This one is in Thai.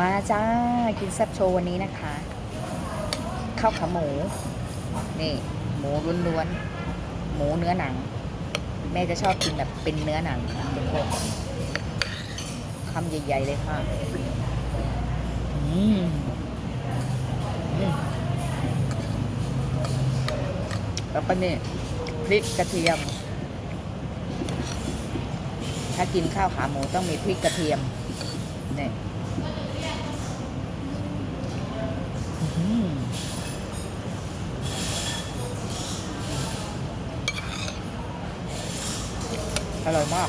มาจ้า กินแซ่บโชว์วันนี้นะคะข้าวขาหมู นี่ หมูล้วนๆหมูเนื้อหนัง แม่จะชอบกินแบบเป็นเนื้อหนังค่ะทุกคนคำใหญ่ๆเลยค่ะอืมแล้วก็นี่พริกกระเทียม ถ้ากินข้าวขาหมูต้องมีพริกกระเทียมนี่ อร่อยมาก